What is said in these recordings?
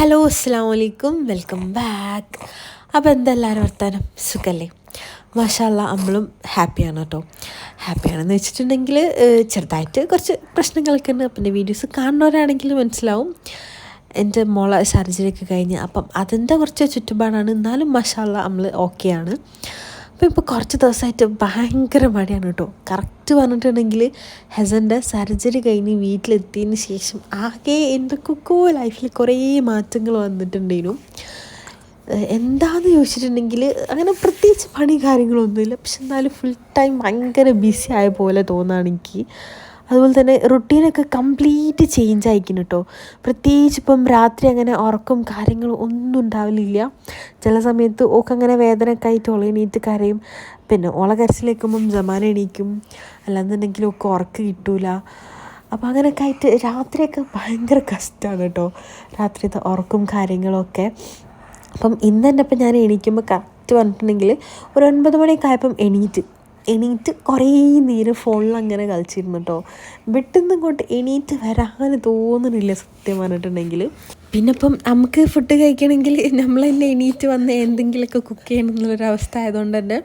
Hello അസ്സാം വലൈക്കും welcome back അപ്പോൾ എന്തെല്ലാവരും വർത്താനം? സുഖല്ലേ? മാഷാല്ല നമ്മളും ഹാപ്പിയാണ് കേട്ടോ ഹാപ്പിയാണെന്ന് വെച്ചിട്ടുണ്ടെങ്കിൽ ചെറുതായിട്ട് കുറച്ച് പ്രശ്നങ്ങളൊക്കെ ഉണ്ട്. അപ്പം എന്റെ വീഡിയോസ് കാണുന്നവരാണെങ്കിൽ മനസ്സിലാവും. എന്റെ മോളെ സർജറി ഒക്കെ കഴിഞ്ഞ് അപ്പം അതിന്റെ കുറച്ച് ചുറ്റുപാടാണ്. എന്നാലും മഷാല്ല നമ്മൾ ഓക്കെയാണ് അപ്പോൾ ഇപ്പോൾ കുറച്ച് ദിവസമായിട്ട് ഭയങ്കര മടിയാണ് കേട്ടോ. കറക്റ്റ് പറഞ്ഞിട്ടുണ്ടെങ്കിൽ ഹെസന്റെ സർജറി കഴിഞ്ഞ് വീട്ടിലെത്തിയതിന് ശേഷം ആകെ എന്തൊക്കെയോ ലൈഫിൽ കുറേ മാറ്റങ്ങൾ വന്നിട്ടുണ്ടേനു. എന്താന്ന് ചോദിച്ചിട്ടുണ്ടെങ്കിൽ അങ്ങനെ പ്രത്യേകിച്ച് പണി കാര്യങ്ങളൊന്നുമില്ല. പക്ഷെ എന്നാലും ഫുൾ ടൈം ഭയങ്കര ബിസി ആയ പോലെ തോന്നുകയാണെങ്കിൽ എനിക്ക്. അതുപോലെ തന്നെ റുട്ടീനൊക്കെ കംപ്ലീറ്റ് ചേഞ്ച് ആയിരിക്കും കേട്ടോ പ്രത്യേകിച്ച് ഇപ്പം രാത്രി അങ്ങനെ ഉറക്കും കാര്യങ്ങളും ഒന്നും ഉണ്ടാവില്ല ചില സമയത്ത് ഓക്ക് അങ്ങനെ വേദനയൊക്കെ ആയിട്ട് ഓള എണീറ്റ് കരയും. പിന്നെ ഓള കരച്ചിലേക്കുമ്പം ജമാന എണീക്കും. അല്ലാന്നുണ്ടെങ്കിൽ ഒക്കെ ഉറക്ക് കിട്ടൂല. അപ്പം അങ്ങനെയൊക്കെ ആയിട്ട് രാത്രിയൊക്കെ ഭയങ്കര കഷ്ടമാണ് കേട്ടോ രാത്രിയത്തെ ഉറക്കും കാര്യങ്ങളൊക്കെ. അപ്പം ഇന്ന് തന്നെ ഇപ്പം ഞാൻ എണീക്കുമ്പോൾ കറക്റ്റ് പറഞ്ഞിട്ടുണ്ടെങ്കിൽ ഒരു ഒൻപത് മണിയൊക്കെ ആയപ്പം എണീറ്റ് എണീറ്റ് കുറേ നേരം ഫോണിൽ അങ്ങനെ കളിച്ചിരുന്നു കേട്ടോ വെട്ടുന്ന ഇങ്ങോട്ട് എണീറ്റ് വരാൻ തോന്നുന്നില്ല സത്യം പറഞ്ഞിട്ടുണ്ടെങ്കിൽ പിന്നെ ഇപ്പം നമുക്ക് ഫുഡ് കഴിക്കണമെങ്കിൽ നമ്മൾ തന്നെ എണീറ്റ് വന്ന് എന്തെങ്കിലുമൊക്കെ കുക്ക് ചെയ്യണം എന്നുള്ളൊരവസ്ഥ ആയതുകൊണ്ട് തന്നെ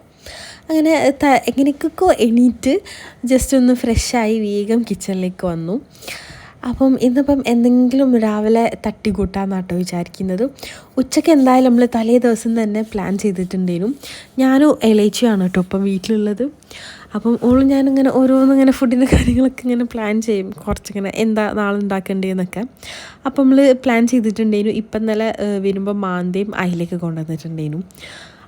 അങ്ങനെ എങ്ങനെയൊക്കെ എണീറ്റ് ജസ്റ്റ് ഒന്ന് ഫ്രഷായി വേഗം കിച്ചണിലേക്ക് വന്നു. അപ്പം ഇന്നിപ്പം എന്തെങ്കിലും രാവിലെ തട്ടിക്കൂട്ടാന്നാട്ടോ വിചാരിക്കുന്നത് ഉച്ചയ്ക്ക് എന്തായാലും നമ്മൾ തലേ ദിവസം തന്നെ പ്ലാൻ ചെയ്തിട്ടുണ്ടേനും. ഞാനും എലേച്ചിയാണ് കേട്ടോ ഇപ്പം വീട്ടിലുള്ളത്. അപ്പം ഓളും ഞാനിങ്ങനെ ഓരോന്നിങ്ങനെ ഫുഡിന്റെ കാര്യങ്ങളൊക്കെ ഇങ്ങനെ പ്ലാൻ ചെയ്യും. കുറച്ചിങ്ങനെ എന്താ നാളെ ഉണ്ടാക്കേണ്ടതെന്നൊക്കെ അപ്പം നമ്മൾ പ്ലാൻ ചെയ്തിട്ടുണ്ടേനു. ഇപ്പം നല്ല വരുമ്പോൾ മാന്തയും അയിലേക്ക് കൊണ്ടുവന്നിട്ടുണ്ടേനു.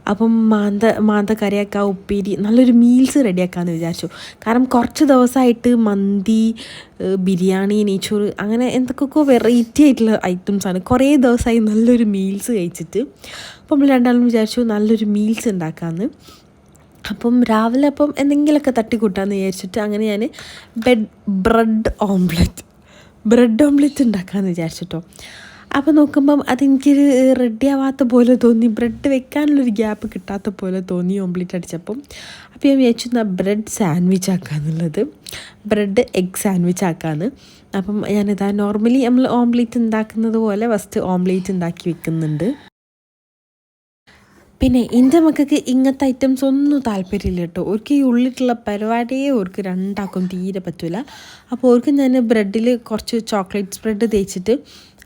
അപ്പം മാന്ത മാന്ത കറിയാക്കുക ഉപ്പേരി നല്ലൊരു മീൽസ് റെഡിയാക്കാമെന്ന് വിചാരിച്ചു. കാരണം കുറച്ച് ദിവസമായിട്ട് മന്തി ബിരിയാണി നെയ്ച്ചോറ് അങ്ങനെ എന്തൊക്കെയൊക്കെ വെറൈറ്റി ആയിട്ടുള്ള ഐറ്റംസാണ് കുറേ ദിവസമായി നല്ലൊരു മീൽസ് കഴിച്ചിട്ട്. അപ്പം നമ്മൾ രണ്ടാളും വിചാരിച്ചു നല്ലൊരു മീൽസ് ഉണ്ടാക്കാമെന്ന് അപ്പം രാവിലെ അപ്പം എന്തെങ്കിലുമൊക്കെ തട്ടിക്കൂട്ടാന്ന് വിചാരിച്ചിട്ട് അങ്ങനെ ഞാൻ bed bread omelette bread omelette ഉണ്ടാക്കാമെന്ന് വിചാരിച്ചിട്ടോ. അപ്പോൾ നോക്കുമ്പം അതെനിക്കൊരു റെഡി ആവാത്ത പോലെ തോന്നി. ബ്രെഡ് വെക്കാനുള്ളൊരു ഗ്യാപ്പ് കിട്ടാത്ത പോലെ തോന്നി ഓംപ്ലേറ്റ് അടിച്ചപ്പം. അപ്പോൾ ഞാൻ വിചാരിച്ചു എന്നാൽ ബ്രെഡ് സാൻഡ്വിച്ച് ആക്കാന്നുള്ളത്. ബ്രെഡ് എഗ് സാൻഡ്വിച്ച് ആക്കാന്ന്. അപ്പം ഞാനിതാ നോർമലി നമ്മൾ ഓംപ്ലേറ്റ് ഉണ്ടാക്കുന്നത് പോലെ ഫസ്റ്റ് ഓംപ്ലേറ്റ് ഉണ്ടാക്കി വെക്കുന്നുണ്ട്. പിന്നെ എന്റെ മക്കൾക്ക് ഇങ്ങനത്തെ ഐറ്റംസ് ഒന്നും താല്പര്യമില്ല കേട്ടോ. അവർക്ക് ഈ ഉള്ളിട്ടുള്ള പരിപാടിയെ ഓർക്ക് രണ്ടാക്കും തീരെ പറ്റില്ല അപ്പോൾ അവർക്ക് ഞാൻ ബ്രെഡിൽ കുറച്ച് ചോക്ലേറ്റ് സ്പ്രെഡ് തേച്ചിട്ട്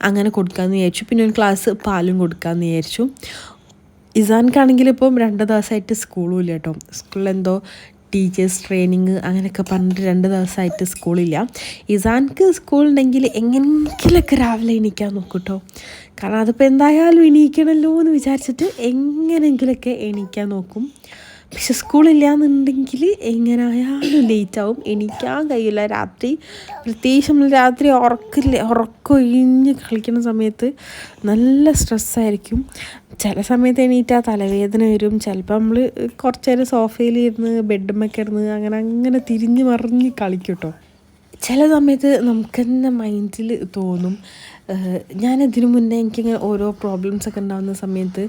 അങ്ങനെ കൊടുക്കാമെന്ന് വിചാരിച്ചു. പിന്നെ ഒരു ഗ്ലാസ് പാലും കൊടുക്കാമെന്ന് വിചാരിച്ചു. ഇസാൻക്കാണെങ്കിൽ ഇപ്പം രണ്ട് ദിവസമായിട്ട് സ്കൂളും ഇല്ല കേട്ടോ. സ്കൂളിലെന്തോ ടീച്ചേഴ്സ് ട്രെയിനിങ് അങ്ങനെയൊക്കെ പറഞ്ഞിട്ട് രണ്ട് ദിവസമായിട്ട് സ്കൂളില്ല ഇസാൻക്ക് സ്കൂളുണ്ടെങ്കിൽ എങ്ങനെയെങ്കിലൊക്കെ രാവിലെ എണീക്കാൻ നോക്കും കേട്ടോ. കാരണം അതിപ്പോൾ എന്തായാലും എണീക്കണമല്ലോ എന്ന് വിചാരിച്ചിട്ട് എങ്ങനെയെങ്കിലൊക്കെ എണീക്കാൻ നോക്കും. പക്ഷെ സ്കൂളില്ല എന്നുണ്ടെങ്കിൽ എങ്ങനെയായാലും ലേറ്റ് ആവും എണീക്കാൻ കഴിയില്ല. രാത്രി പ്രത്യേകിച്ച് നമ്മൾ രാത്രി ഉറക്കില്ല ഉറക്കൊഴിഞ്ഞ് കളിക്കുന്ന സമയത്ത് നല്ല സ്ട്രെസ്സായിരിക്കും. ചില സമയത്ത് എണീറ്റാൽ തലവേദന വരും. ചിലപ്പോൾ നമ്മൾ കുറച്ച് നേരം സോഫയിൽ ഇരുന്ന് ബെഡുമ്മൊക്കെ ഇരുന്ന് അങ്ങനെ അങ്ങനെ തിരിഞ്ഞ് മറിഞ്ഞ് കളിക്കും കേട്ടോ. ചില സമയത്ത് നമുക്ക് തന്നെ മൈൻഡിൽ തോന്നും. ഞാനതിനു മുന്നേ എനിക്കിങ്ങനെ ഓരോ പ്രോബ്ലംസ് ഒക്കെ ഉണ്ടാകുന്ന സമയത്ത്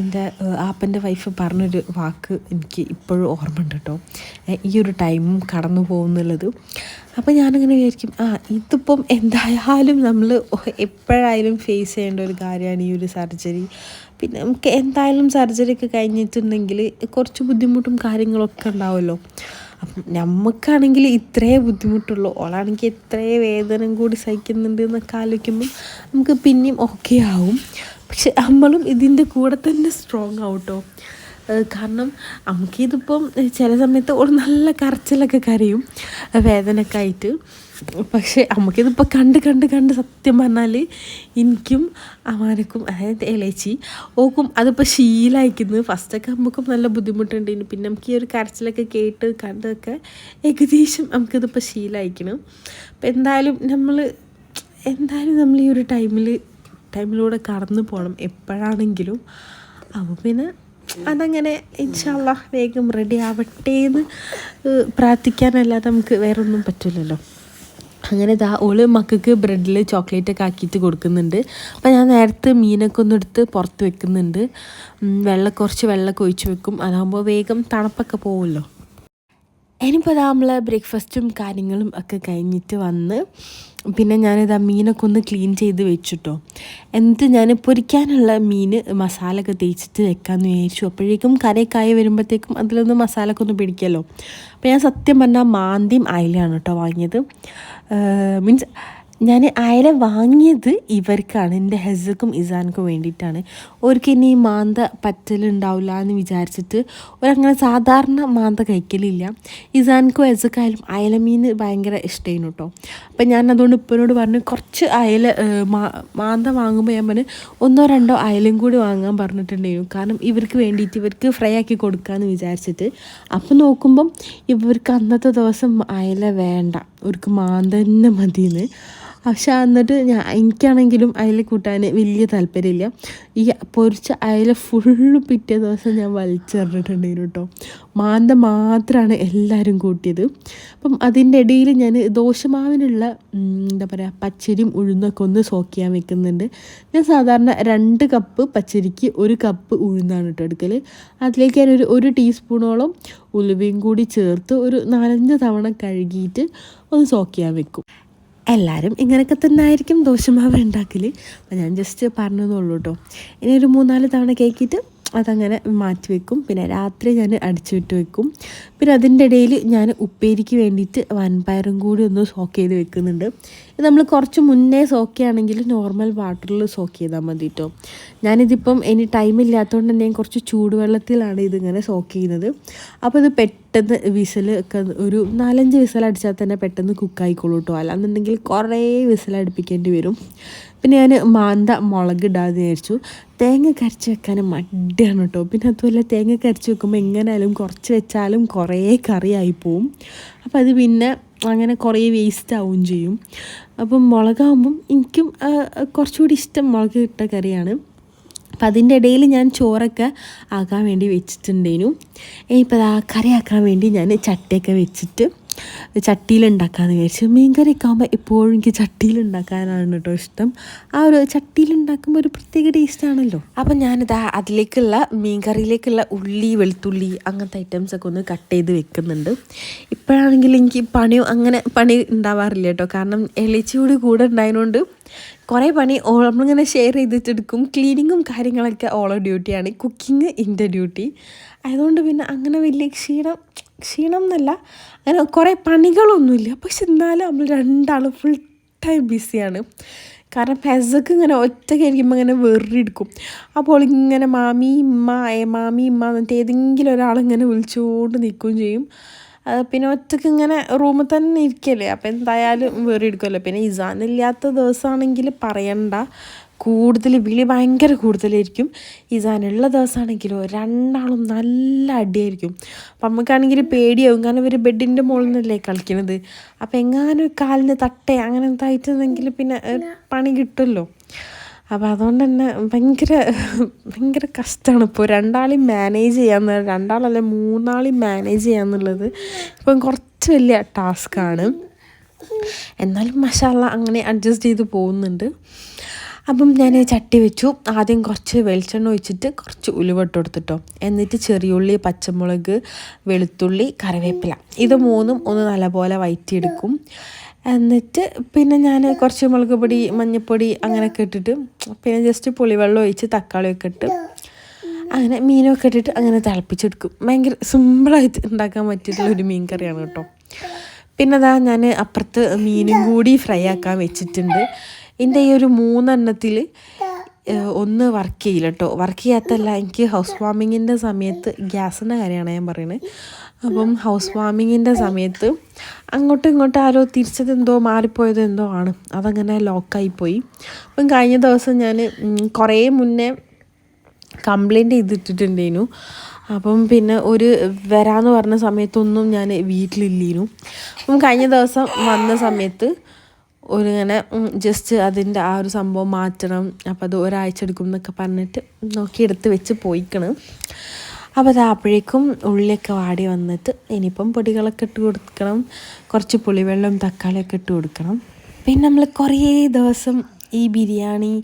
എന്റെ ആപ്പന്റെ വൈഫ് പറഞ്ഞൊരു വാക്ക് എനിക്ക് ഇപ്പോഴും ഓർമ്മയുണ്ട് കേട്ടോ. ഈ ഒരു ടൈമും കടന്നു പോകുന്നുള്ളത്. അപ്പോൾ ഞാനിങ്ങനെ വിചാരിക്കും ആ ഇതിപ്പം എന്തായാലും നമ്മൾ എപ്പോഴായാലും ഫേസ് ചെയ്യേണ്ട ഒരു കാര്യമാണ് ഈ ഒരു സർജറി പിന്നെ നമുക്ക് എന്തായാലും സർജറി ഒക്കെ കഴിഞ്ഞിട്ടുണ്ടെങ്കിൽ കുറച്ച് ബുദ്ധിമുട്ടും കാര്യങ്ങളൊക്കെ ഉണ്ടാവുമല്ലോ. അപ്പം നമുക്കാണെങ്കിൽ ഇത്രേ ബുദ്ധിമുട്ടുള്ളൂ. ഓളാണെങ്കിൽ ഇത്രേ വേദന കൂടി സഹിക്കുന്നുണ്ട് എന്നൊക്കെ ആലോചിക്കുമ്പം നമുക്ക് പിന്നെയും ഓക്കെ ആവും. പക്ഷെ നമ്മളും ഇതിന്റെ കൂടെ തന്നെ സ്ട്രോങ് ആവും കാരണം നമുക്കിതിപ്പം ചില സമയത്ത് ഒരു നല്ല കരച്ചിലൊക്കെ കരയും വേദനക്കായിട്ട് പക്ഷേ നമുക്കിതിപ്പോൾ കണ്ട് കണ്ട് കണ്ട് സത്യം പറഞ്ഞാൽ എനിക്കും അമാനക്കും അതായത് ഇളച്ചി ഓക്കും അതിപ്പോൾ ശീലമായിരിക്കുന്നത് ഫസ്റ്റൊക്കെ നമുക്കും നല്ല ബുദ്ധിമുട്ടുണ്ട്. പിന്നെ നമുക്ക് ഈ ഒരു കരച്ചിലൊക്കെ കേട്ട് കണ്ടൊക്കെ ഏകദേശം നമുക്കിതിപ്പോൾ ശീലമായിരിക്കണം അപ്പം എന്തായാലും നമ്മൾ എന്തായാലും നമ്മൾ ഈ ഒരു ടൈമിൽ ടൈമിലൂടെ കടന്നു പോകണം എപ്പോഴാണെങ്കിലും. അപ്പോൾ പിന്നെ അതങ്ങനെ ഇൻഷാല്ല വേഗം റെഡി ആവട്ടെ എന്ന് പ്രാർത്ഥിക്കാനല്ലാതെ നമുക്ക് വേറൊന്നും പറ്റില്ലല്ലോ അങ്ങനെ ഇതാ ഓൾ മക്കൾക്ക് ബ്രെഡിൽ ചോക്ലേറ്റ് ഒക്കെ ആക്കിയിട്ട് കൊടുക്കുന്നുണ്ട്. അപ്പം ഞാൻ നേരത്തെ മീനൊക്കെ ഒന്ന് എടുത്ത് പുറത്ത് വെക്കുന്നുണ്ട്. വെള്ളം കുറച്ച് വെള്ളമൊക്കെ ഒഴിച്ച് വെക്കും. അതാകുമ്പോൾ വേഗം തണുപ്പൊക്കെ പോവുമല്ലോ. ഇനിയിപ്പോൾ അതാ നമ്മൾ ബ്രേക്ക്ഫാസ്റ്റും കാര്യങ്ങളും ഒക്കെ കഴിഞ്ഞിട്ട് വന്ന് പിന്നെ ഞാനിത് ആ മീനൊക്കെ ഒന്ന് ക്ലീൻ ചെയ്ത് വെച്ചിട്ടോ. എന്നിട്ട് ഞാൻ പൊരിക്കാനുള്ള മീൻ മസാല ഒക്കെ തേച്ചിട്ട് വെക്കാമെന്ന് വിചാരിച്ചു. അപ്പോഴേക്കും കരയൊക്കെ വരുമ്പോഴത്തേക്കും അതിലൊന്ന് മസാല ഒക്കെ ഒന്ന് പിടിക്കുമല്ലോ അപ്പോൾ ഞാൻ സത്യം പറഞ്ഞാൽ മാന്തിയും അയിലാണ് കേട്ടോ വാങ്ങിയത് മീൻസ് ഞാൻ അയല വാങ്ങിയത് ഇവർക്കാണ് എന്റെ ഹെസക്കും ഇസാൻക്കും വേണ്ടിയിട്ടാണ്. അവർക്ക് ഇനി മാന്ത പറ്റലുണ്ടാവില്ല എന്ന് വിചാരിച്ചിട്ട് ഒരങ്ങനെ സാധാരണ മാന്ത കഴിക്കലില്ല. ഇസാൻക്കും ഹെസക്കായാലും അയലമീൻ ഭയങ്കര ഇഷ്ടമായിരുന്നു കേട്ടോ. അപ്പം ഞാൻ അതുകൊണ്ട് ഇപ്പനോട് പറഞ്ഞു കുറച്ച് അയല മാന്ത വാങ്ങുമ്പോൾ ഞാൻ പറഞ്ഞു ഒന്നോ രണ്ടോ അയലും കൂടി വാങ്ങാൻ പറഞ്ഞിട്ടുണ്ടായിരുന്നു. കാരണം ഇവർക്ക് വേണ്ടിയിട്ട് ഇവർക്ക് ഫ്രൈ ആക്കി കൊടുക്കാമെന്ന് വിചാരിച്ചിട്ട്. അപ്പം നോക്കുമ്പം ഇവർക്ക് അന്നത്തെ ദിവസം അയല വേണ്ട. അവർക്ക് മാന്ത തന്നെ മതിയെന്ന്. പക്ഷെ എന്നിട്ട് ഞാൻ എനിക്കാണെങ്കിലും അയല കൂട്ടാൻ വലിയ താല്പര്യമില്ല. ഈ പൊരിച്ച അയല ഫുള്ള് പിറ്റേ ദിവസം ഞാൻ വലിച്ചെറിഞ്ഞിട്ടുണ്ടായിരുന്നു കേട്ടോ. മാന്ത മാത്രമാണ് എല്ലാവരും കൂട്ടിയത്. അപ്പം അതിന്റെ ഇടയിൽ ഞാൻ ദോശമാവിനുള്ള എന്താ പറയുക പച്ചരിയും ഉഴുന്നൊക്കെ ഒന്ന് സോക്ക് ചെയ്യാൻ വെക്കുന്നുണ്ട്. ഞാൻ സാധാരണ രണ്ട് കപ്പ് പച്ചരിക്ക് ഒരു കപ്പ് ഉഴുന്നാണ് കേട്ടോ എടുക്കൽ അതിലേക്ക് ഞാൻ ഒരു ടീസ്പൂണോളം ഉലുവയും കൂടി ചേർത്ത് ഒരു നാലഞ്ച് തവണ കഴുകിയിട്ട് ഒന്ന് സോക്ക് ചെയ്യാൻ വെക്കും. എല്ലാവരും ഇങ്ങനെയൊക്കെ തന്നെ ആയിരിക്കും ദോശമാവ് ഉണ്ടാക്കൽ അപ്പം ഞാൻ ജസ്റ്റ് പറഞ്ഞതേ കേട്ടോ ഇനി ഒരു മൂന്നാൽ തവണ കേക്കിയിട്ട് അതങ്ങനെ മാറ്റി വെക്കും. പിന്നെ രാത്രി ഞാൻ അടിച്ചു വിട്ട് വെക്കും. പിന്നെ അതിന്റെ ഇടയിൽ ഞാൻ ഉപ്പേരിക്ക് വേണ്ടിയിട്ട് വൻപയറും കൂടി ഒന്ന് സോക്ക് ചെയ്ത് വെക്കുന്നുണ്ട്. ഇത് നമ്മൾ കുറച്ച് മുന്നേ സോക്ക് നോർമൽ വാട്ടറിൽ സോക്ക് ചെയ്താൽ മതി കേട്ടോ ഞാനിതിപ്പം ഇനി ടൈം ഇല്ലാത്തതുകൊണ്ട് തന്നെ കുറച്ച് ചൂടുവെള്ളത്തിലാണ് ഇതിങ്ങനെ സോക്ക് ചെയ്യുന്നത്. അപ്പോൾ ഇത് പെട്ടെന്ന് വിസൽ ഒക്കെ ഒരു നാലഞ്ച് വിസൽ അടിച്ചാൽ തന്നെ പെട്ടെന്ന് കുക്കായിക്കോളൂ കേട്ടോ അല്ലാന്നുണ്ടെങ്കിൽ കുറേ വിസൽ അടുപ്പിക്കേണ്ടി വരും. പിന്നെ ഞാൻ മാന്ത മുളക് ഇടാതെ വിചാരിച്ചു. തേങ്ങ കരച്ച് വെക്കാൻ മടിയാണ് കേട്ടോ പിന്നെ അതുപോലെ തേങ്ങ കരച്ച് വെക്കുമ്പോൾ എങ്ങനെയാലും കുറച്ച് വെച്ചാലും കുറേ കറിയായി പോവും. അപ്പോൾ അത് പിന്നെ അങ്ങനെ കുറേ വേസ്റ്റ് ആവുകയും ചെയ്യും. അപ്പം മുളകാകുമ്പം എനിക്കും കുറച്ചുകൂടി ഇഷ്ടം മുളക് ഇട്ട കറിയാണ്. അപ്പം അതിന്റെ ഇടയിൽ ഞാൻ ചോറൊക്കെ ആക്കാൻ വേണ്ടി വെച്ചിട്ടുണ്ടേനു. ഇനിയിപ്പോൾ ആ കറിയാക്കാൻ വേണ്ടി ഞാൻ ചട്ടിയൊക്കെ വെച്ചിട്ട് ചട്ടിയിലുണ്ടാക്കാമെന്ന് വിചാരിച്ചു. മീൻ ഒക്കെ ആകുമ്പോൾ എപ്പോഴും എനിക്ക് ചട്ടിയിലുണ്ടാക്കാനാണ് കേട്ടോ ഇഷ്ടം. ആ ഒരു ചട്ടിയിലുണ്ടാക്കുമ്പോൾ ഒരു പ്രത്യേക ടേസ്റ്റ് ടേസ്റ്റാണല്ലോ അപ്പം ഞാനിതാ അതിലേക്കുള്ള മീൻകറിയിലേക്കുള്ള ഉള്ളി വെളുത്തുള്ളി അങ്ങനത്തെ ഐറ്റംസ് ഒക്കെ ഒന്ന് കട്ട് ചെയ്ത് വെക്കുന്നുണ്ട്. ഇപ്പോഴാണെങ്കിൽ എനിക്ക് പണിയോ അങ്ങനെ പണി ഉണ്ടാവാറില്ല കേട്ടോ. കാരണം എളിച്ചുകൂടി കൂടെ ഉണ്ടായതുകൊണ്ട് കുറേ പണി നമ്മളിങ്ങനെ ഷെയർ ചെയ്തിട്ടെടുക്കും. ക്ലീനിങ്ങും കാര്യങ്ങളൊക്കെ ഓളോ ഡ്യൂട്ടിയാണ് കുക്കിംഗ് എന്റെ ഡ്യൂട്ടി അതുകൊണ്ട് പിന്നെ അങ്ങനെ വലിയ ക്ഷീണം ക്ഷീണം എന്നല്ല അങ്ങനെ കുറേ പണികളൊന്നുമില്ല. പക്ഷെ എന്നാലും നമ്മൾ രണ്ടാളും ഫുൾ ടൈം ബിസിയാണ് കാരണം പെസക്ക് ഇങ്ങനെ ഒറ്റയ്ക്ക് ആയിരിക്കുമ്പോൾ ഇങ്ങനെ വെറിയെടുക്കും അപ്പോൾ ഇങ്ങനെ മാമി ഇമ്മ മാമി ഇമ്മ എന്നിട്ട് ഏതെങ്കിലും ഒരാളിങ്ങനെ വിളിച്ചുകൊണ്ട് നിൽക്കുകയും ചെയ്യും. പിന്നെ ഒറ്റയ്ക്ക് ഇങ്ങനെ റൂമിൽ തന്നെ ഇരിക്കല്ലേ? അപ്പോൾ എന്തായാലും വേറെ എടുക്കുമല്ലോ പിന്നെ ഇസാനില്ലാത്ത ദിവസമാണെങ്കിൽ പറയണ്ട. കൂടുതൽ വിളി ഭയങ്കര കൂടുതലായിരിക്കും. ഇസാനുള്ള ദിവസമാണെങ്കിലോ രണ്ടാളും നല്ല അടിയായിരിക്കും. അപ്പം നമുക്കാണെങ്കിൽ പേടിയാവും. കാരണം ഇവർ ബെഡിന്റെ മുകളിൽ നിന്നല്ലേ കളിക്കണത്. അപ്പം എങ്ങാനും കാലിന് തട്ടേ അങ്ങനെ എന്തായിട്ടുണ്ടെങ്കിൽ പിന്നെ പണി കിട്ടുമല്ലോ. അപ്പോൾ അതുകൊണ്ട് തന്നെ ഭയങ്കര ഭയങ്കര കഷ്ടമാണ് ഇപ്പോൾ രണ്ടാളെയും മാനേജ് ചെയ്യാന്ന് രണ്ടാളല്ല മൂന്നാളെയും മാനേജ് ചെയ്യാന്നുള്ളത് ഇപ്പം കുറച്ച് വലിയ ടാസ്ക്കാണ് എന്നാലും മഷാല അങ്ങനെ അഡ്ജസ്റ്റ് ചെയ്ത് പോകുന്നുണ്ട്. അപ്പം ഞാൻ ചട്ടി വെച്ചു. ആദ്യം കുറച്ച് വെളിച്ചെണ്ണ ഒഴിച്ചിട്ട് കുറച്ച് ഉലുവട്ട് കൊടുത്തിട്ടോ എന്നിട്ട് ചെറിയുള്ളി പച്ചമുളക് വെളുത്തുള്ളി കറിവേപ്പില. ഇത് മൂന്നും ഒന്ന് നല്ലപോലെ വയറ്റിയെടുക്കും. എന്നിട്ട് പിന്നെ ഞാൻ കുറച്ച് മുളക് പൊടി മഞ്ഞൾപ്പൊടി അങ്ങനെയൊക്കെ ഇട്ടിട്ട് പിന്നെ ജസ്റ്റ് പുളിവെള്ളം ഒഴിച്ച് തക്കാളിയൊക്കെ ഇട്ട് അങ്ങനെ മീനൊക്കെ ഇട്ടിട്ട് അങ്ങനെ തിളപ്പിച്ചെടുക്കും. ഭയങ്കര സിമ്പിളായിട്ട് ഉണ്ടാക്കാൻ പറ്റിയിട്ടുള്ള ഒരു മീൻ കറിയാണ് കേട്ടോ. പിന്നെ അതാ ഞാൻ അപ്പുറത്ത് മീനും കൂടി ഫ്രൈ ആക്കാൻ വെച്ചിട്ടുണ്ട്. എന്റെ ഈ ഒരു മൂന്നെണ്ണത്തിൽ ഒന്ന് വർക്ക് ചെയ്യില്ല കേട്ടോ വർക്ക് ചെയ്യാത്തല്ല എനിക്ക് ഹൗസ് വാമിങ്ങിന്റെ സമയത്ത് ഗ്യാസിന്റെ കാര്യമാണ് ഞാൻ പറയുന്നത് അപ്പം ഹൗസ് വാമിങ്ങിന്റെ സമയത്ത് അങ്ങോട്ടും ഇങ്ങോട്ടും ആരോ തിരിച്ചതെന്തോ മാറിപ്പോയത് എന്തോ ആണ്. അതങ്ങനെ ലോക്കായിപ്പോയി അപ്പം കഴിഞ്ഞ ദിവസം ഞാൻ കുറേ മുന്നേ കംപ്ലൈന്റ് ചെയ്തിട്ടിട്ടുണ്ടേനു അപ്പം പിന്നെ ഒരു വരാമെന്ന് പറഞ്ഞ സമയത്തൊന്നും ഞാൻ വീട്ടിലില്ലേനു. അപ്പം കഴിഞ്ഞ ദിവസം വന്ന സമയത്ത് ഒരു ഇങ്ങനെ ജസ്റ്റ് അതിന്റെ ആ ഒരു സംഭവം മാറ്റണം. അപ്പോൾ അത് ഒരാഴ്ച എടുക്കും എന്നൊക്കെ പറഞ്ഞിട്ട് നോക്കി എടുത്ത് വെച്ച് പോയിക്കണം. അപ്പോൾ അത് അപ്പോഴേക്കും ഉള്ളിയൊക്കെ വാടി വന്നിട്ട് ഇനിയിപ്പം പൊടികളൊക്കെ ഇട്ട് കൊടുക്കണം. കുറച്ച് പുളിവെള്ളം തക്കാളിയൊക്കെ ഇട്ട് കൊടുക്കണം. പിന്നെ നമ്മൾ കുറേ ദിവസം ഈ ബിരിയാണി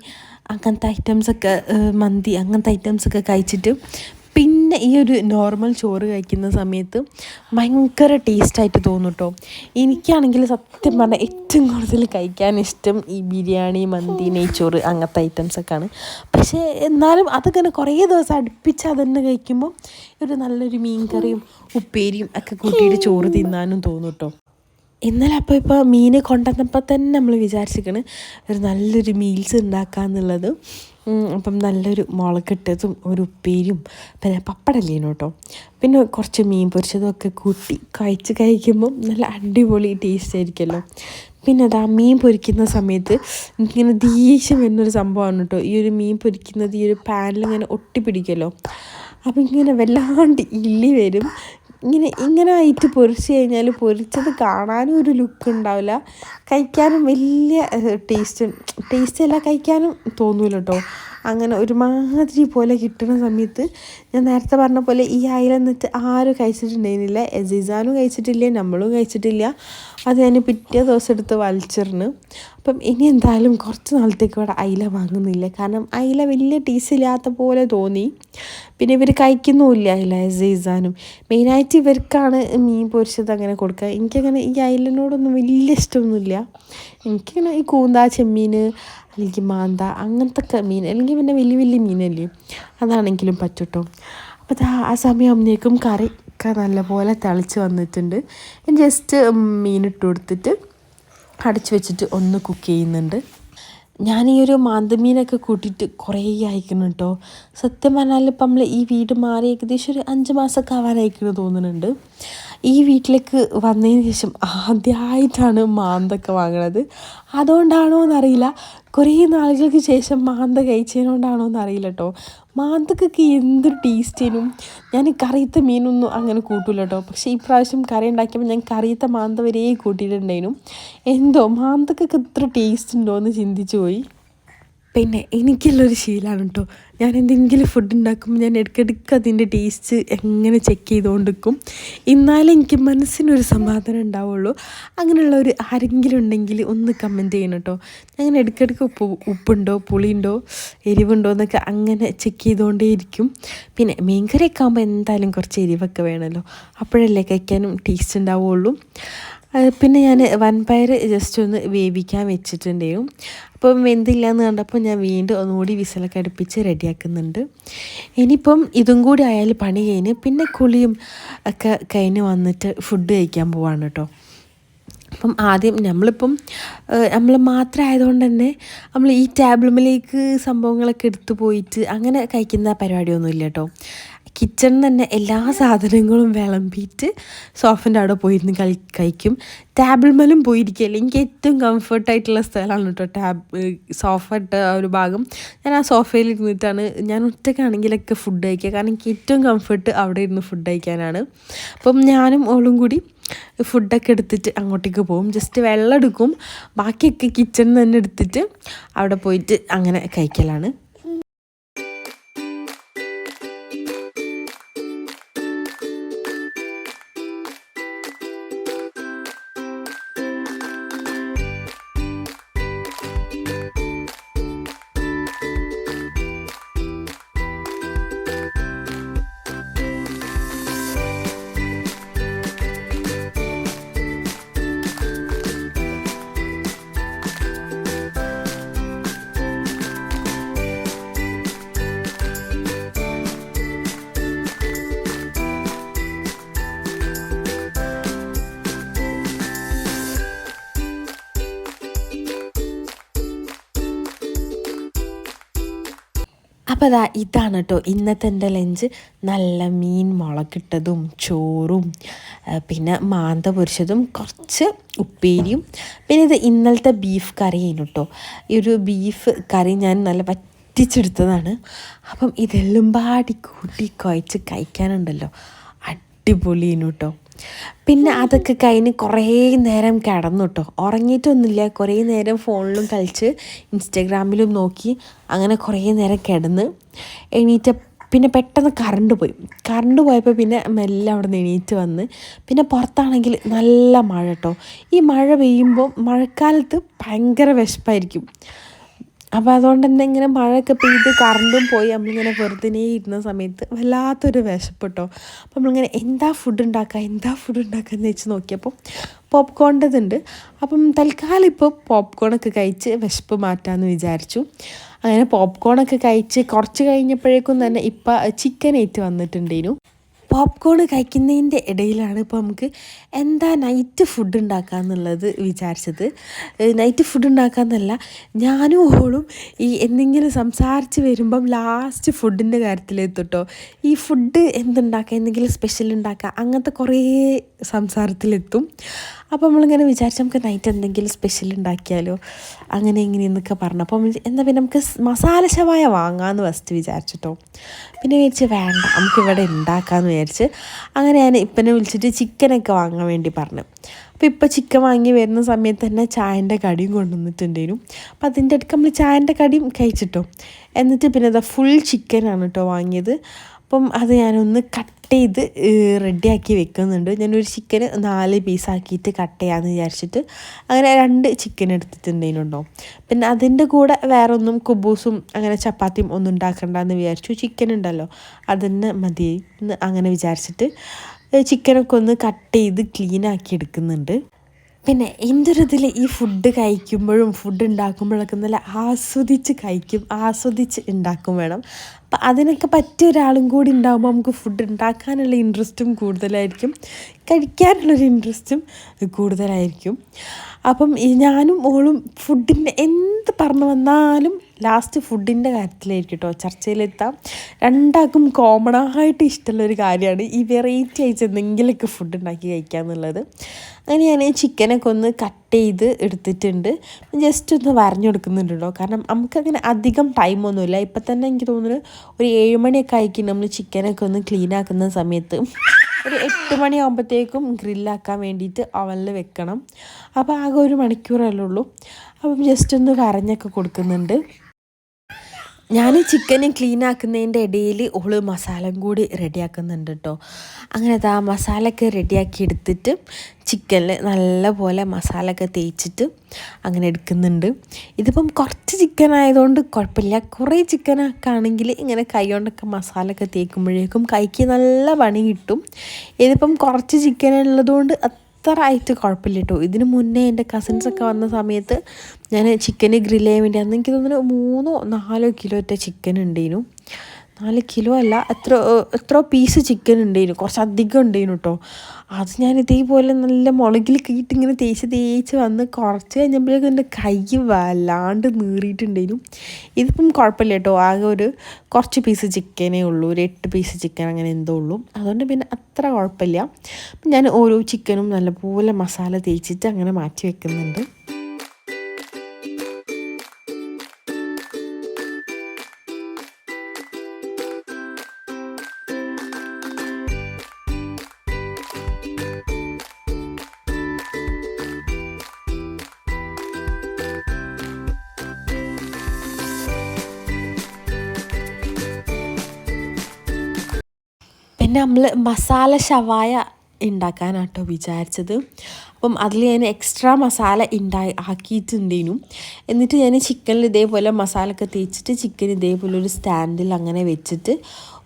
അങ്ങനത്തെ ഐറ്റംസൊക്കെ മന്തി അങ്ങനത്തെ ഐറ്റംസൊക്കെ കഴിച്ചിട്ട് പിന്നെ ഈ ഒരു നോർമൽ ചോറ് കഴിക്കുന്ന സമയത്ത് ഭയങ്കര ടേസ്റ്റായിട്ട് തോന്നും കേട്ടോ എനിക്കാണെങ്കിൽ സത്യം പറഞ്ഞാൽ ഏറ്റവും കൂടുതൽ കഴിക്കാൻ ഇഷ്ടം ഈ ബിരിയാണി മന്തി നെയ്ച്ചോറ് അങ്ങനത്തെ ഐറ്റംസൊക്കെയാണ് പക്ഷേ എന്നാലും അതൊക്കെ കുറേ ദിവസം അടുപ്പിച്ച് അതന്നെ കഴിക്കുമ്പോൾ ഒരു നല്ലൊരു മീൻ കറിയും ഉപ്പേരിയും ഒക്കെ കൂട്ടിയിട്ട് ചോറ് തിന്നാനും തോന്നും കേട്ടോ ഇന്നലെ അപ്പോൾ ഇപ്പോൾ മീൻ കൊണ്ടുവന്നപ്പോൾ തന്നെ നമ്മൾ വിചാരിച്ചിരിക്കണ് ഒരു നല്ലൊരു മീൽസ് ഉണ്ടാക്കാന്നുള്ളത്. അപ്പം നല്ലൊരു മുളകിട്ടതും ഒരു ഉപ്പേരിയും പിന്നെ പപ്പടല്ലേനു കേട്ടോ പിന്നെ കുറച്ച് മീൻ പൊരിച്ചതൊക്കെ കൂട്ടി കഴിച്ച് കഴിക്കുമ്പം നല്ല അടിപൊളി ടേസ്റ്റ് ആയിരിക്കുമല്ലോ. പിന്നെ അതാ മീൻ പൊരിക്കുന്ന സമയത്ത് എനിക്കിങ്ങനെ ദേഷ്യം വരുന്നൊരു സംഭവമാണ് കേട്ടോ ഈ ഒരു മീൻ പൊരിക്കുന്നത് ഈ ഒരു പാനിൽ ഇങ്ങനെ ഒട്ടിപ്പിടിക്കുമല്ലോ. അപ്പം ഇങ്ങനെ വല്ലാണ്ട് ഇല്ലി വരും. ഇങ്ങനെ ഇങ്ങനെ ആയിട്ട് പൊരിച്ച് കഴിഞ്ഞാൽ പൊരിച്ചത് കാണാനും ഒരു ലുക്ക് ഉണ്ടാവില്ല. കഴിക്കാനും വലിയ ടേസ്റ്റ് ടേസ്റ്റ് അല്ല കഴിക്കാനും തോന്നൂല കേട്ടോ അങ്ങനെ ഒരുമാതിരി പോലെ കിട്ടുന്ന സമയത്ത് ഞാൻ നേരത്തെ പറഞ്ഞ പോലെ ഈ അയില എന്നിട്ട് ആരും കഴിച്ചിട്ടുണ്ടായിരുന്നില്ല. എസീസാനും കഴിച്ചിട്ടില്ല നമ്മളും കഴിച്ചിട്ടില്ല. അത് ഞാൻ പിറ്റേ ദിവസം എടുത്ത് വലിച്ചെറിഞ്ഞ് അപ്പം ഇനി എന്തായാലും കുറച്ച് നാളത്തേക്ക് ഇവിടെ അയില വാങ്ങുന്നില്ല. കാരണം അയില വലിയ ഇല്ലാത്ത പോലെ തോന്നി. പിന്നെ ഇവർ കഴിക്കുന്നുമില്ല അയില എസീസാനും മെയിനായിട്ട് ഇവർക്കാണ് മീൻ പൊരിച്ചത് അങ്ങനെ കൊടുക്കുക. എനിക്കങ്ങനെ ഈ അയിലിനോടൊന്നും വലിയ ഇഷ്ടമൊന്നുമില്ല. എനിക്കിങ്ങനെ ഈ കൂന്ത ചെമ്മീൻ അല്ലെങ്കിൽ മാന്ത അങ്ങനത്തെ മീൻ അല്ലെങ്കിൽ പിന്നെ വലിയ വലിയ മീനല്ലേ? അതാണെങ്കിലും പറ്റൂട്ടോ. അപ്പോൾ ആ സമയം സമയമാകുമ്പോഴേക്കും കറി ഒക്കെ നല്ലപോലെ തിളച്ച് വന്നിട്ടുണ്ട്. ജസ്റ്റ് മീനിട്ട് കൊടുത്തിട്ട് അടച്ചു വെച്ചിട്ട് ഒന്ന് കുക്ക് ചെയ്യുന്നുണ്ട്. ഞാൻ ഈ ഒരു മാന്തമീനൊക്കെ കൂട്ടിയിട്ട് കുറേ അയക്കണം കേട്ടോ സത്യം പറഞ്ഞാൽ ഇപ്പം നമ്മൾ ഈ വീട് മാറി ഏകദേശം ഒരു അഞ്ച് മാസമൊക്കെ ആവാനായിക്കണം തോന്നുന്നുണ്ട്. ഈ വീട്ടിലേക്ക് വന്നതിന് ശേഷം ആദ്യമായിട്ടാണ് മാന്തൊക്കെ വാങ്ങണത്. അതുകൊണ്ടാണോ എന്നറിയില്ല കുറേ നാളുകൾക്ക് ശേഷം മാന്ത കഴിച്ചതിനോണ്ടാണോ എന്നറിയില്ല കേട്ടോ മാന്തക്കൊക്കെ എന്ത് ടേസ്റ്റിനും ഞാൻ കറിയത്ത മീനൊന്നും അങ്ങനെ കൂട്ടില്ല കേട്ടോ പക്ഷേ ഈ പ്രാവശ്യം കറി ഉണ്ടാക്കിയപ്പോൾ ഞാൻ കറിയത്ത മാന്ത വരെ കൂട്ടിയിട്ടുണ്ടായിരുന്നു. എന്തോ മാന്തക്കൊക്കെ എത്ര ടേസ്റ്റ് ഉണ്ടോ എന്ന് ചിന്തിച്ചു പോയി. പിന്നെ എനിക്കുള്ളൊരു ശീലമാണ് കേട്ടോ ഞാൻ എന്തെങ്കിലും ഫുഡ് ഉണ്ടാക്കുമ്പോൾ ഞാൻ ഇടയ്ക്കിടയ്ക്ക് അതിന്റെ ടേസ്റ്റ് എങ്ങനെ ചെക്ക് ചെയ്തുകൊണ്ടിരിക്കും എന്നാലേ എനിക്ക് മനസ്സിനൊരു സമാധാനം ഉണ്ടാവുള്ളൂ. അങ്ങനെയുള്ള ഒരു ആരെങ്കിലും ഉണ്ടെങ്കിൽ ഒന്ന് കമന്റ് ചെയ്യണം കേട്ടോ ഞാൻ ഇടയ്ക്കിടയ്ക്ക് ഉപ്പ് ഉപ്പുണ്ടോ പുളിയുണ്ടോ എരിവുണ്ടോ എന്നൊക്കെ അങ്ങനെ ചെക്ക് ചെയ്തുകൊണ്ടേയിരിക്കും പിന്നെ മീൻ ഒക്കെ ആകുമ്പോൾ എന്തായാലും കുറച്ച് എരിവൊക്കെ വേണമല്ലോ അപ്പോഴല്ലേ കഴിക്കാനും ടേസ്റ്റ് ഉണ്ടാവുള്ളൂ. പിന്നെ ഞാൻ വൻപയർ ജസ്റ്റ് ഒന്ന് വേവിക്കാൻ വെച്ചിട്ടുണ്ടായിരുന്നു അപ്പം വെന്തില്ല എന്ന് കണ്ടപ്പോൾ ഞാൻ വീണ്ടും ഒന്നുകൂടി വിസലൊക്കെ അടുപ്പിച്ച് റെഡിയാക്കുന്നുണ്ട്. ഇനിയിപ്പം ഇതും കൂടി ആയാൽ പണി കഴിഞ്ഞ് പിന്നെ കുളിയും ഒക്കെ കഴിഞ്ഞ് വന്നിട്ട് ഫുഡ് കഴിക്കാൻ പോവാണ് കേട്ടോ അപ്പം ആദ്യം നമ്മളിപ്പം നമ്മൾ മാത്രം ആയതുകൊണ്ട് തന്നെ നമ്മൾ ഈ ടാബ്ലമിലേക്ക് സംഭവങ്ങളൊക്കെ എടുത്തു പോയിട്ട് അങ്ങനെ കഴിക്കുന്ന പരിപാടിയൊന്നുമില്ല കേട്ടോ കിച്ചണിൽ തന്നെ എല്ലാ സാധനങ്ങളും വിളമ്പിയിട്ട് സോഫന്റെ അവിടെ പോയിരുന്ന് കളി കഴിക്കും. ടേബിൾ മേലും പോയിരിക്കുകയല്ലേ എനിക്ക് ഏറ്റവും കംഫർട്ടായിട്ടുള്ള സ്ഥലമാണ് കേട്ടോ ടാബ് സോഫ ഇട്ട ഒരു ഭാഗം. ഞാൻ ആ സോഫയിൽ ഇരുന്നിട്ടാണ് ഞാൻ ഒറ്റയ്ക്കാണെങ്കിലൊക്കെ ഫുഡ് കഴിക്കുക. കാരണം എനിക്ക് ഏറ്റവും കംഫർട്ട് അവിടെ ഇരുന്ന് ഫുഡ് കഴിക്കാനാണ്. അപ്പം ഞാനും ഓളും കൂടി ഫുഡൊക്കെ എടുത്തിട്ട് അങ്ങോട്ടേക്ക് പോകും. ജസ്റ്റ് വെള്ളം എടുക്കും. ബാക്കിയൊക്കെ കിച്ചണിൽ തന്നെ എടുത്തിട്ട് അവിടെ പോയിട്ട് അങ്ങനെ കഴിക്കലാണ്. അപ്പോൾ അതാ ഇതാണ് കേട്ടോ ഇന്നത്തെ എന്റെ ലഞ്ച് നല്ല മീൻ മുളകിട്ടതും ചോറും പിന്നെ മാന്ത പൊരിച്ചതും കുറച്ച് ഉപ്പേരിയും. പിന്നെ ഇത് ഇന്നലത്തെ ബീഫ് കറി കറിയാണ് കേട്ടോ ഈ ഒരു ബീഫ് കറി ഞാൻ നല്ല വറ്റിച്ചെടുത്തതാണ്. അപ്പം ഇതെല്ലാം പാടി കൂട്ടി കുഴച്ച് കഴിക്കാനുണ്ടല്ലോ. അടിപൊളിയാണ് കേട്ടോ പിന്നെ അതൊക്കെ കഴിഞ്ഞ് കുറേ നേരം കിടന്നു കേട്ടോ ഉറങ്ങിയിട്ടൊന്നുമില്ല. കുറേ നേരം ഫോണിലും കളിച്ച് ഇൻസ്റ്റഗ്രാമിലും നോക്കി അങ്ങനെ കുറേ നേരം കിടന്ന് എണീറ്റ പിന്നെ പെട്ടെന്ന് കറണ്ട് പോയി. കറണ്ട് പോയപ്പോൾ പിന്നെ മെല്ലെ അവിടെ നിന്ന് എണീറ്റ് വന്ന് പിന്നെ പുറത്താണെങ്കിൽ നല്ല മഴ കേട്ടോ ഈ മഴ പെയ്യുമ്പോൾ മഴക്കാലത്ത് ഭയങ്കര വിശപ്പായിരിക്കും. അപ്പോൾ അതുകൊണ്ട് തന്നെ ഇങ്ങനെ മഴയൊക്കെ പെയ്ത് കറണ്ടും പോയി നമ്മളിങ്ങനെ വെറുതെ ഇരുന്ന സമയത്ത് വല്ലാത്തൊരു വിശപ്പെട്ടോ. അപ്പോൾ നമ്മളിങ്ങനെ എന്താ ഫുഡ് ഉണ്ടാക്കുക എന്താ ഫുഡ് ഉണ്ടാക്കുക എന്ന് വെച്ച് നോക്കിയപ്പോൾ പോപ്കോണിന്റെതുണ്ട് അപ്പം തൽക്കാലം ഇപ്പോൾ പോപ്കോണൊക്കെ കഴിച്ച് വിശപ്പ് മാറ്റാമെന്ന് വിചാരിച്ചു. അങ്ങനെ പോപ്കോണൊക്കെ കഴിച്ച് കുറച്ച് കഴിഞ്ഞപ്പോഴേക്കും തന്നെ ഇപ്പം ചിക്കൻ ഏറ്റ് വന്നിട്ടുണ്ടേനു. പോപ്കോൺ കഴിക്കുന്നതിന്റെ ഇടയിലാണ് ഇപ്പോൾ നമുക്ക് എന്താ നൈറ്റ് ഫുഡ് ഉണ്ടാക്കുക എന്നുള്ളത് വിചാരിച്ചത്. നൈറ്റ് ഫുഡ് ഉണ്ടാക്കാന്നല്ല ഞാനും ഓളും ഈ എന്തെങ്കിലും സംസാരിച്ച് വരുമ്പം ലാസ്റ്റ് ഫുഡിന്റെ കാര്യത്തിലെത്തുട്ടോ ഈ ഫുഡ് എന്തുണ്ടാക്കുക എന്തെങ്കിലും സ്പെഷ്യൽ ഉണ്ടാക്കുക അങ്ങനത്തെ കുറേ സംസാരത്തിലെത്തും. അപ്പോൾ നമ്മളിങ്ങനെ വിചാരിച്ച് നമുക്ക് നൈറ്റ് എന്തെങ്കിലും സ്പെഷ്യൽ ഉണ്ടാക്കിയാലോ അങ്ങനെ ഇങ്ങനെയെന്നൊക്കെ പറഞ്ഞു. അപ്പം എന്നാൽ പിന്നെ നമുക്ക് മസാല ശവായ വാങ്ങാമെന്ന് ഫസ്റ്റ് വിചാരിച്ചിട്ടോ. പിന്നെ വിചാരിച്ച് വേണ്ട നമുക്ക് ഇവിടെ ഉണ്ടാക്കാമെന്ന് വിചാരിച്ച് അങ്ങനെ ഞാൻ ഇപ്പനെ വിളിച്ചിട്ട് ചിക്കനൊക്കെ വാങ്ങാൻ വേണ്ടി പറഞ്ഞു. അപ്പോൾ ഇപ്പോൾ ചിക്കൻ വാങ്ങി വരുന്ന സമയത്ത് തന്നെ ചായന്റെ കടിയും കൊണ്ടുവന്നിട്ടുണ്ടായിരുന്നു. അപ്പോൾ അതിന്റെ അടുക്ക് നമ്മൾ ചായന്റെ കടിയും കഴിച്ചിട്ടോ? എന്നിട്ട് പിന്നെ അതാ ഫുൾ ചിക്കനാണ് കേട്ടോ വാങ്ങിയത്. അപ്പം അത് ഞാനൊന്ന് കട്ട് ചെയ്ത് റെഡിയാക്കി വെക്കുന്നുണ്ട്. ഞാനൊരു ചിക്കൻ നാല് പീസാക്കിയിട്ട് കട്ട് ചെയ്യാമെന്ന് വിചാരിച്ചിട്ട് അങ്ങനെ രണ്ട് ചിക്കൻ എടുത്തിട്ടുണ്ടേനുണ്ടോ പിന്നെ അതിന്റെ കൂടെ വേറെ ഒന്നും കുബൂസും അങ്ങനെ ചപ്പാത്തിയും ഒന്നും ഉണ്ടാക്കണ്ടെന്ന് വിചാരിച്ചു. ചിക്കൻ ഉണ്ടല്ലോ അതന്നെ മതി അങ്ങനെ വിചാരിച്ചിട്ട് ചിക്കനൊക്കെ ഒന്ന് കട്ട് ചെയ്ത് ക്ലീൻ ആക്കി എടുക്കുന്നുണ്ട്. പിന്നെ എന്റെ ഒരു ഇതിൽ ഈ ഫുഡ് കഴിക്കുമ്പോഴും ഫുഡ് ഉണ്ടാക്കുമ്പോഴൊക്കെ നല്ല ആസ്വദിച്ച് കഴിക്കും ആസ്വദിച്ച് ഉണ്ടാക്കും വേണം. അപ്പം അതിനൊക്കെ പറ്റിയ ഒരാളും കൂടി ഉണ്ടാകുമ്പോൾ നമുക്ക് ഫുഡ് ഉണ്ടാക്കാനുള്ള ഇൻട്രസ്റ്റും കൂടുതലായിരിക്കും കഴിക്കാനുള്ളൊരു ഇൻട്രസ്റ്റും കൂടുതലായിരിക്കും. അപ്പം ഞാനും ഓളും ഫുഡിന്റെ എന്ത് പറഞ്ഞു വന്നാലും ലാസ്റ്റ് ഫുഡിന്റെ കാര്യത്തിലായിരിക്കും കേട്ടോ ചർച്ചയിലെത്താം. രണ്ടാൾക്കും കോമൺ ആയിട്ട് ഇഷ്ടമുള്ളൊരു കാര്യമാണ് ഈ വെറൈറ്റി ആയിട്ട് എന്തെങ്കിലുമൊക്കെ ഫുഡ് ഉണ്ടാക്കി കഴിക്കുക എന്നുള്ളത്. അങ്ങനെ ഞാൻ ചിക്കനൊക്കെ ഒന്ന് കട്ട് ചെയ്ത് എടുത്തിട്ടുണ്ട്. ജസ്റ്റ് ഒന്ന് വരഞ്ഞു കൊടുക്കുന്നുണ്ട് കാരണം നമുക്കങ്ങനെ അധികം ടൈമൊന്നുമില്ല ഇപ്പം തന്നെ എനിക്ക് തോന്നുന്നു ഒരു ഏഴ് മണിയൊക്കെ ആയിരിക്കും നമ്മൾ ചിക്കനൊക്കെ ഒന്ന് ക്ലീൻ ആക്കുന്ന സമയത്ത് ഒരു എട്ട് മണിയാകുമ്പോഴത്തേക്കും ഗ്രില്ലാക്കാൻ വേണ്ടിയിട്ട് അവനിൽ വെക്കണം. അപ്പോൾ ആകെ ഒരു മണിക്കൂറല്ലേ ഉള്ളൂ. അപ്പം ജസ്റ്റ് ഒന്ന് കരഞ്ഞൊക്കെ കൊടുക്കുന്നുണ്ട്. ഞാൻ ചിക്കൻ ക്ലീൻ ആക്കുന്നതിന്റെ ഇടയിൽ ഓൾ മസാലയും കൂടി റെഡിയാക്കുന്നുണ്ട് കേട്ടോ അങ്ങനെ ആ മസാലയൊക്കെ റെഡിയാക്കി എടുത്തിട്ട് ചിക്കനിൽ നല്ലപോലെ മസാലയൊക്കെ തേച്ചിട്ട് അങ്ങനെ എടുക്കുന്നുണ്ട്. ഇതിപ്പം കുറച്ച് ചിക്കൻ ആയതുകൊണ്ട് കുഴപ്പമില്ല. കുറേ ചിക്കനൊക്കെ ആണെങ്കിൽ ഇങ്ങനെ കൈ കൊണ്ടൊക്കെ മസാലയൊക്കെ തേക്കുമ്പോഴേക്കും കൈക്ക് നല്ല പണി കിട്ടും. ഇതിപ്പം കുറച്ച് ചിക്കൻ ഉള്ളതുകൊണ്ട് അത്ര ആയിട്ട് കുഴപ്പമില്ല കേട്ടോ ഇതിന് മുന്നേ എന്റെ കസിൻസൊക്കെ വന്ന സമയത്ത് ഞാൻ ചിക്കന് ഗ്രിൽ ചെയ്യാൻ വേണ്ടി അന്ന് എനിക്ക് തോന്നുന്നു മൂന്നോ നാലോ കിലോ ഒറ്റ ചിക്കൻ ഉണ്ടേനു നാല് കിലോ അല്ല എത്ര എത്ര പീസ് ചിക്കൻ ഉണ്ടേനു കുറച്ച് അധികം ഉണ്ടായിരുന്നു കേട്ടോ അത് ഞാൻ ഇതേപോലെ നല്ല മുളകിൽ കീട്ട് ഇങ്ങനെ തേച്ച് തേച്ച് വന്ന് കുറച്ച് കഴിഞ്ഞപ്പോഴേക്കും എന്റെ കൈ വല്ലാണ്ട് നീറിയിട്ടുണ്ടേനും ഇതിപ്പം കുഴപ്പമില്ല കേട്ടോ. ആകെ ഒരു കുറച്ച് പീസ് ചിക്കനേ ഉള്ളൂ. ഒരു എട്ട് പീസ് ചിക്കൻ അങ്ങനെ എന്തോ ഉള്ളൂ. അതുകൊണ്ട് പിന്നെ അത്ര കുഴപ്പമില്ല. ഞാൻ ഓരോ ചിക്കനും നല്ലപോലെ മസാല തേച്ചിട്ട് അങ്ങനെ മാറ്റി വെക്കുന്നുണ്ട്. പിന്നെ നമ്മൾ മസാല ഷവായ ഉണ്ടാക്കാനാട്ടോ വിചാരിച്ചത്. അപ്പം അതിൽ ഞാൻ എക്സ്ട്രാ മസാല ഉണ്ടായി ആക്കിയിട്ടുണ്ടേനു. എന്നിട്ട് ഞാൻ ചിക്കനിൽ ഇതേപോലെ മസാല ഒക്കെ തേച്ചിട്ട് ചിക്കൻ ഇതേപോലെ ഒരു സ്റ്റാൻഡിൽ അങ്ങനെ വെച്ചിട്ട്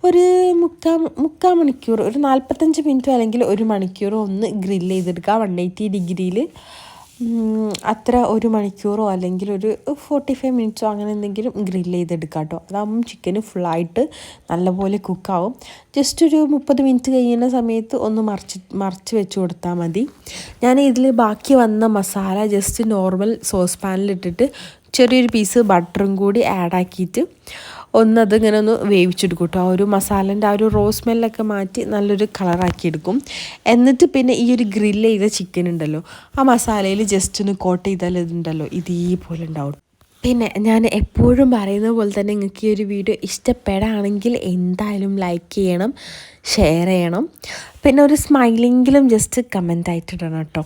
ഒരു മുക്കാ മുക്കാൽ മണിക്കൂർ ഒരു നാൽപ്പത്തഞ്ച് മിനിറ്റോ അല്ലെങ്കിൽ ഒരു മണിക്കൂറോ ഒന്ന് ഗ്രില്ല് ചെയ്തെടുക്കുക വൺ എയ്റ്റി ഡിഗ്രിയിൽ അത്ര ഒരു മണിക്കൂറോ അല്ലെങ്കിൽ ഒരു ഫോർട്ടി ഫൈവ് മിനിറ്റ്സോ അങ്ങനെ എന്തെങ്കിലും ഗ്രില്ല് ചെയ്തെടുക്കാം കേട്ടോ. അതാകുമ്പം ചിക്കന് ഫുള്ളായിട്ട് നല്ലപോലെ കുക്കാവും ജസ്റ്റ് ഒരു മുപ്പത് മിനിറ്റ് കഴിയുന്ന സമയത്ത് ഒന്ന് മറിച്ച് മറിച്ച് വെച്ച് കൊടുത്താൽ മതി. ഞാൻ ഇതിൽ ബാക്കി വന്ന മസാല ജസ്റ്റ് നോർമൽ സോസ് പാനിലിട്ടിട്ട് ചെറിയൊരു പീസ് ബട്ടറും കൂടി ആഡ് ആക്കിയിട്ട് ഒന്നത് ഇങ്ങനെ ഒന്ന് വേവിച്ചെടുക്കും കേട്ടോ. ആ ഒരു മസാലേന്റെ ആ ഒരു റോസ് സ്മെല്ലൊക്കെ മാറ്റി നല്ലൊരു കളറാക്കി എടുക്കും എന്നിട്ട് പിന്നെ ഈ ഒരു ഗ്രില്ല് ചെയ്ത ചിക്കൻ ഉണ്ടല്ലോ ആ മസാലയിൽ ജസ്റ്റ് ഒന്ന് കോട്ട് ചെയ്താൽ ഇതുണ്ടല്ലോ ഇതേപോലെ ഉണ്ടാവും. പിന്നെ ഞാൻ എപ്പോഴും പറയുന്ന പോലെ തന്നെ നിങ്ങൾക്ക് ഈ ഒരു വീഡിയോ ഇഷ്ടപ്പെടുകയാണെങ്കിൽ എന്തായാലും ലൈക്ക് ചെയ്യണം ഷെയർ ചെയ്യണം. പിന്നെ ഒരു സ്മൈലിങ്കിലും ജസ്റ്റ് കമന്റ് ആയിട്ടിടണം കേട്ടോ.